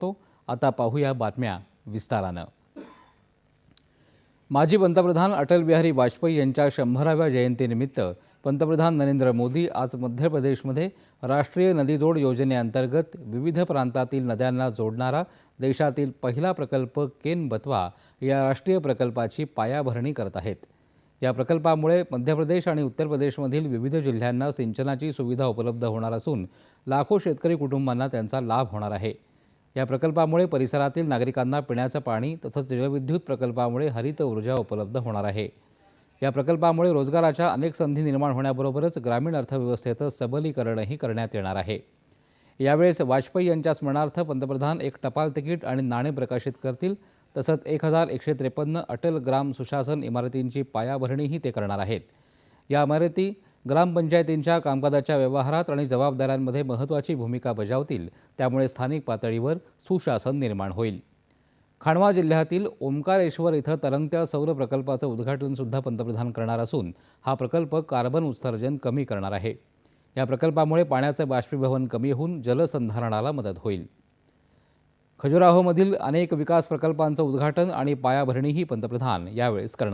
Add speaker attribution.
Speaker 1: तो आता पाहूया बातम्या विस्तारानं. माजी पंतप्रधान अटल बिहारी वाजपेयी यांच्या शंभराव्या जयंतीनिमित्त पंतप्रधान नरेंद्र मोदी आज मध्य प्रदेशमध्ये राष्ट्रीय नदीजोड योजनेअंतर्गत विविध प्रांतातील नद्यांना जोडणारा देशातील पहिला प्रकल्प केन बतवा या राष्ट्रीय प्रकल्पाची पायाभरणी करत आहेत. या प्रकल्पामुळे मध्य प्रदेश आणि उत्तर प्रदेशमधील विविध जिल्ह्यांना सिंचनाची सुविधा उपलब्ध होणार असून लाखो शेतकरी कुटुंबांना त्यांचा लाभ होणार आहे. या प्रकल्पामुळे परिसरातील नागरिकांना पिण्याचं पाणी तसंच जलविद्युत प्रकल्पामुळे हरित ऊर्जा उपलब्ध होणार आहे. या प्रकल्पामुळे रोजगाराच्या अनेक संधी निर्माण होण्याबरोबरच ग्रामीण अर्थव्यवस्थेचं सबलीकरणही करण्यात येणार आहे. यावेळेस वाजपेयी यांच्या स्मरणार्थ पंतप्रधान एक टपाल तिकीट आणि नाणे प्रकाशित करतील तसंच एक हजार एकशे त्रेपन्न अटल ग्राम सुशासन इमारतींची पायाभरणीही ते करणार आहेत. या इमारती ग्रामपंचायतींच्या कामकाजाच्या व्यवहारात आणि जबाबदाऱ्यांमध्ये महत्त्वाची भूमिका बजावतील त्यामुळे स्थानिक पातळीवर सुशासन निर्माण होईल. खाणवा जिल्ह्यातील ओंकारेश्वर इथं तरंगत्या सौर प्रकल्पाचं उद्घाटनसुद्धा पंतप्रधान करणार असून हा प्रकल्प कार्बन उत्सर्जन कमी करणार आहे. या प्रकल्पामुळे पाण्याचं बाष्पीभवन कमी होऊन जलसंधारणाला मदत होईल. खजुराहोमधील अनेक विकास प्रकल्पांचं उद्घाटन आणि पायाभरणीही पंतप्रधान यावेळेस करणार